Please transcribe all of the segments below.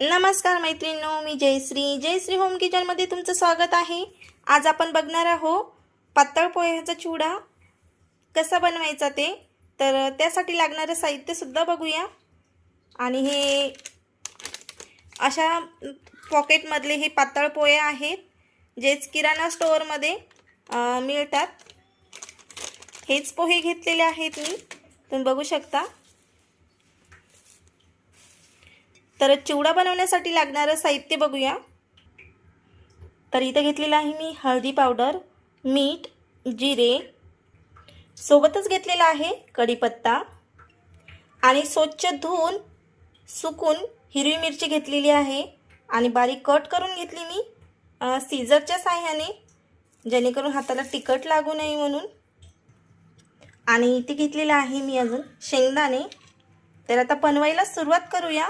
नमस्कार मैत्रिणींनो मी जयश्री. जयश्री होम किचनमध्ये तुमचं स्वागत आहे. आज आपण बघणार आहोत पातळ पोह्याचा चिवडा कसा बनवायचा ते? तर त्यासाठी लागणारं साहित्यसुद्धा बघूया. आणि हे अशा पॉकेटमधले हे पातळ पोहे आहेत जेच किराणा स्टोअरमध्ये मिळतात. हेच पोहे घेतलेले आहेत मी. तुम्ही बघू शकता. तर चिवडा बनवण्यासाठी लागणारं साहित्य बघूया. तर इथं घेतलेलं आहे मी हळदी पावडर मीठ जिरे. सोबतच घेतलेला आहे कढीपत्ता. आणि स्वच्छ धुवून सुकून हिरवी मिरची घेतलेली आहे. आणि बारीक कट करून घेतली मी सीझरच्या साह्याने जेणेकरून हाताला तिखट लागू नये म्हणून. आणि इथे घेतलेलं आहे मी अजून शेंगदाणे. तर आता बनवायला सुरुवात करूया.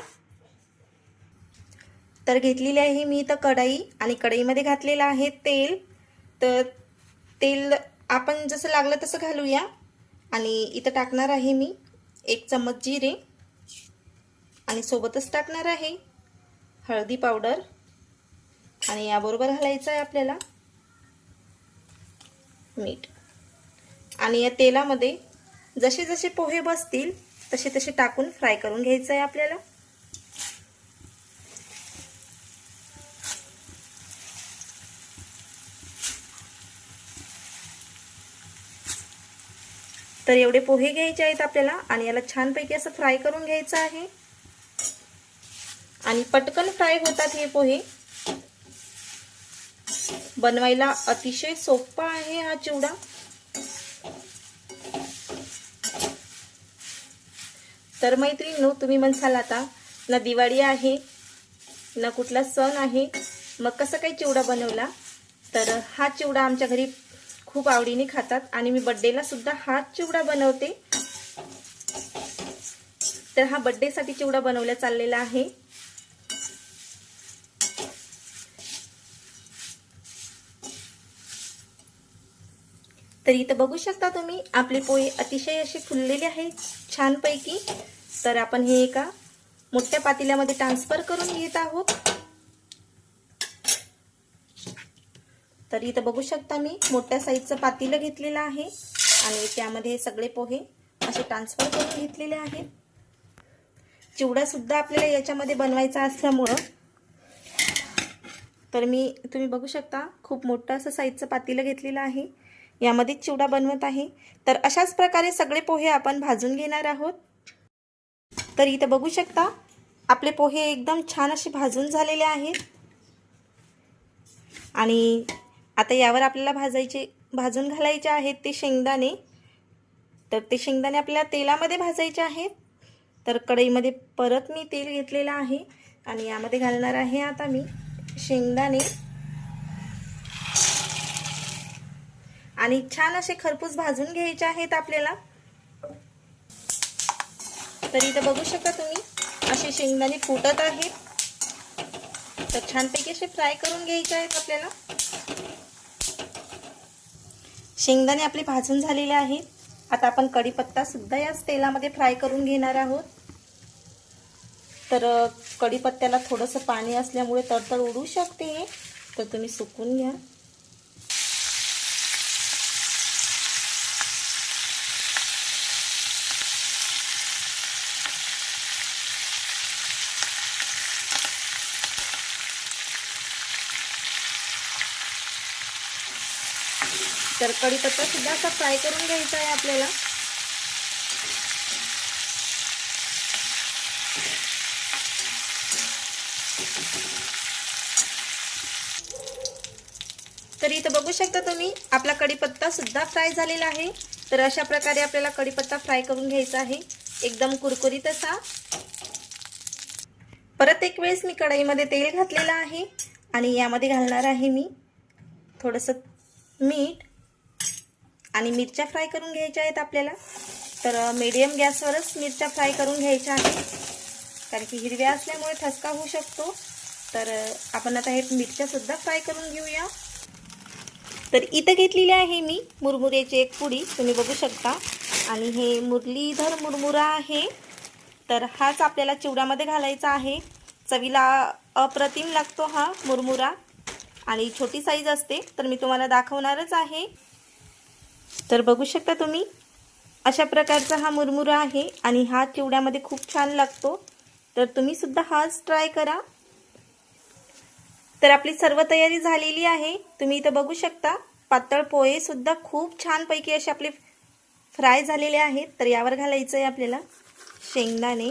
तर घेतलेली आहे मी इथं कढई आणि कढईमध्ये घातलेलं आहे तेल. तर तेल आपण जसं लागलं तसं घालूया. आणि इथं टाकणार आहे मी एक चम्मच जिरे. आणि सोबतच टाकणार आहे हळदी पावडर. आणि याबरोबर घालायचं आहे आपल्याला मीठ. आणि या तेलामध्ये जसे जसे पोहे बसतील तसे तसे टाकून फ्राय करून घ्यायचं आहे आपल्याला. तर एवढे पोहे घ्यायचे आहेत आपल्याला आणि याला छानपैकी असं फ्राय करून घ्यायचं आहे. आणि पटकन फ्राय होतात हे पोहे. बनवायला अतिशय सोपा आहे हा चिवडा. तर मैत्रिणींनो तुम्ही म्हणसाल आता ना दिवाळी आहे ना कुठला सण आहे मग कसं काही चिवडा बनवला? तर हा चिवडा आमच्या घरी खूप आवडीने खातात आणि मी बड्डेला सुद्धा हाच चिवडा बनवते. तर हा बड्डेसाठी चिवडा बनवला चाललेला आहे. तर इथं बघू शकता तुम्ही आपले पोहे अतिशय असे फुललेले आहेत छानपैकी. तर आपण हे एका मोठ्या पातेल्यामध्ये ट्रान्सफर करून घेत आहोत. तर इथं बघू शकता मी मोठ्या साईजचं पातीलं घेतलेलं आहे. आणि त्यामध्ये सगळे पोहे असे ट्रान्सफर करून घेतलेले आहेत. चिवडासुद्धा आपल्याला याच्यामध्ये बनवायचा असल्यामुळं. तर मी तुम्ही बघू शकता खूप मोठं असं साईजचं पातीलं घेतलेलं आहे. यामध्येच चिवडा बनवत आहे. तर अशाच प्रकारे सगळे पोहे आपण भाजून घेणार आहोत. तर इथं बघू शकता आपले पोहे एकदम छान असे भाजून झालेले आहेत. आणि आता यावर आपल्याला भाजायचे भाजून घालायचे आहेत ते शेंगदाणे. तर ते शेंगदाणे आपल्याला तेलामध्ये भाजायचे आहेत. तर कढईमध्ये परत मी तेल घेतलेलं आहे. आणि यामध्ये घालणार आहे आता मी शेंगदाणे. आणि छान असे खरपूस भाजून घ्यायचे आहेत आपल्याला. तर इथं बघू शकता तुम्ही असे शेंगदाणे फुटत आहेत. तर छानपैकी असे फ्राय करून घ्यायचे आहेत आपल्याला. शेंगदाणे आपले भाजून झालेले आहेत. आता आपण कढीपत्ता सुद्धा याच तेलामध्ये फ्राय करून घेणार आहोत. तर कढीपत्त्याला थोडंसं पाणी असल्यामुळे तडतड उडू शकते. तर तुम्ही सुकून घ्या. तर कढीपत्ता सुद्धा असा फ्राय करून घ्यायचा आहे आपल्याला. तर इथं बघू शकता तुम्ही आपला कढीपत्ता सुद्धा फ्राय झालेला आहे. तर अशा प्रकारे आपल्याला कढीपत्ता फ्राय करून घ्यायचा आहे. एकदम कुरकुरीत असा. परत एक वेळेस मी कढईमध्ये तेल घातलेलं आहे. आणि यामध्ये घालणार आहे मी थोडंसं मीठ. आणि मिरच्या फ्राय करून घ्यायच्या आहेत आपल्याला. तर मीडियम गॅसवरच मिरच्या फ्राय करून घ्यायच्या आहेत. कारण की हिरव्या असल्यामुळे ठसका होऊ शकतो. तर आपण आता हे मिरच्यासुद्धा फ्राय करून घेऊया. तर इथं घेतलेली आहे मी मुरमुऱ्याची एक पुडी. तुम्ही बघू शकता. आणि हे मुरलीधर मुरमुरा आहे. तर हाच आपल्याला चिवड्यामध्ये घालायचा आहे. चवीला अप्रतिम लागतो हा मुरमुरा. आणि छोटी साईज असते. तर मी तुम्हाला दाखवणारच आहे. तर बघू शकता तुम्ही अशा प्रकारचा हा मुरमुरा आहे आणि हा चिवड्यामध्ये खूप छान लागतो. तर तुम्ही सुद्धा हाच ट्राय करा. तर आपली सर्व तयारी झालेली आहे. तुम्ही इथं बघू शकता पातळ पोहे सुद्धा खूप छानपैकी असे आपले फ्राय झालेले आहेत. तर यावर घालायचं आहे आपल्याला शेंगदाणे.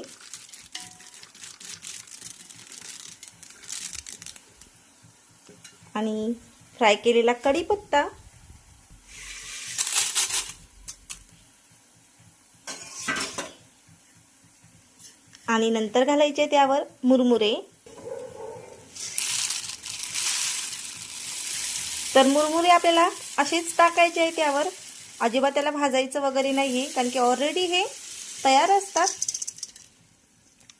आणि फ्राय केलेला कढीपत्ता. आणि नंतर घालायचे त्यावर मुरमुरे. तर मुरमुरे आपल्याला असेच टाकायचे आहे त्यावर. अजिबात त्याला भाजायचं वगैरे नाही आहे कारण की ऑलरेडी हे तयार असतात.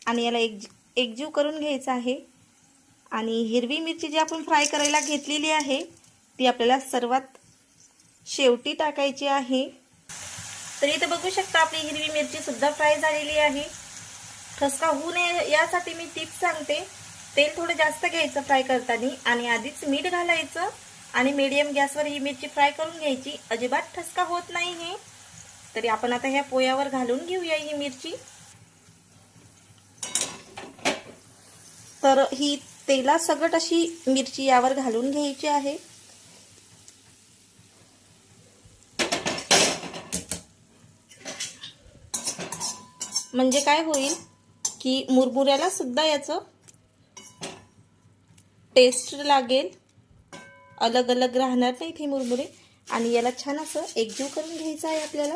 आणि याला एक एकजीव करून घ्यायचं आहे. आणि हिरवी मिरची जी आपण फ्राय करायला घेतलेली आहे ती आपल्याला सर्वात शेवटी टाकायची आहे. तर इथं बघू शकता आपली हिरवी मिरची सुद्धा फ्राय झालेली आहे. ठसका होऊ नये यासाठी मी टिप्स सांगते. तेल थोडं जास्त घ्यायचं फ्राय करताना आणि आधीच मीठ घालायचं आणि मीडियम गॅसवर ही मिरची फ्राय करून घ्यायची. अजिबात ठसका होत नाही हे. तरी आपण आता ह्या पोयावर घालून घेऊया ही मिरची. तर ही तेला सगट अशी मिरची यावर घालून घ्यायची आहे. म्हणजे काय होईल? की मुरमुऱ्याला सुद्धा याचं टेस्ट लागेल. अलग अलग राहणार नाही ते मुरमुरे. आणि याला छान असं एकजीव करून घ्यायचं आहे आपल्याला.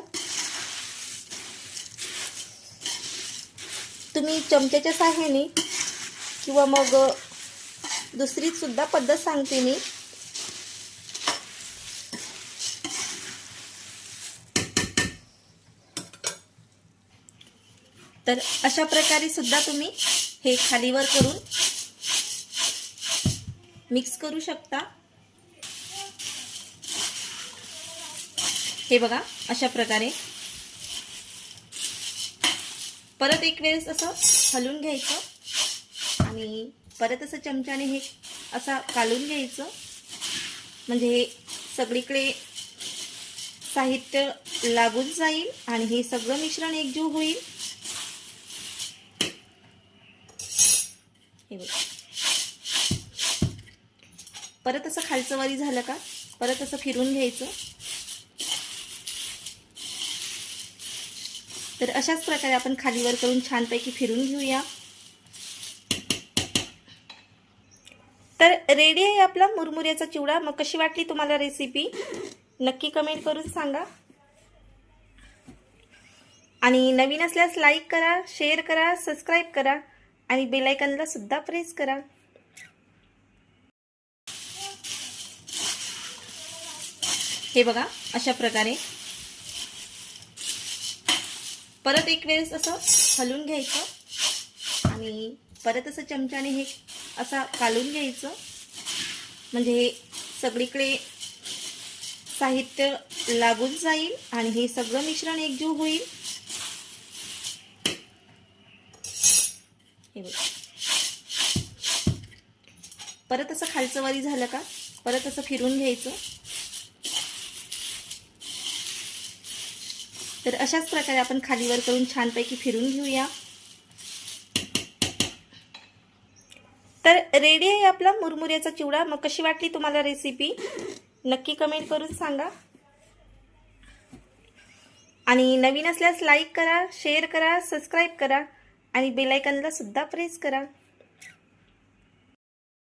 तुम्ही चमच्याच्या साह्याने किंवा मग दुसरीसुद्धा पद्धत सांगते मी. तर अशा प्रकारे सुद्धा तुम्ही हे खालीवर करून मिक्स करू शकता. हे बघा अशा प्रकारे. परत एक वेळेस असं हलवून घ्यायचं आणि परत असं चमच्याने हे असा कालून घ्यायचं. म्हणजे हे सगळीकडे साहित्य लागून जाईल आणि हे सगळं मिश्रण एकजीव होईल. हे बघा. परत असं खालचं वारी झालं का? परत असं फिरून घ्यायचं. तर अशाच प्रकारे आपण खालीवर करून छानपैकी फिरून घेऊया. तर रेडी आहे आपला मुरमुऱ्याचा चिवडा. मग कशी वाटली तुम्हाला रेसिपी नक्की कमेंट करून सांगा. आणि नवीन असल्यास लाईक करा शेअर करा सबस्क्राईब करा. आणि बेलायकनला सुद्धा प्रेस करा. हे बघा अशा प्रकारे. परत एक वेळेस असं हलून घ्यायचं. आणि परत असं चमच्याने हे असा कालून घ्यायचं. म्हणजे हे सगळीकडे साहित्य लागून जाईल आणि हे सगळं मिश्रण एकजीव होईल. हे बघ. परत असं खालचं वारी झालं का? परत असं फिरून घ्यायचं. तर अशाच प्रकारे आपण खालीवर करून छानपैकी फिरून घेऊया. तर रेडी आहे आपला मुरमुऱ्याचा चिवडा. मग कशी वाटली तुम्हाला रेसिपी नक्की कमेंट करून सांगा. आणि नवीन असल्यास लाईक करा शेअर करा सबस्क्राईब करा. आणि बेलायकनला सुद्धा प्रेस करा.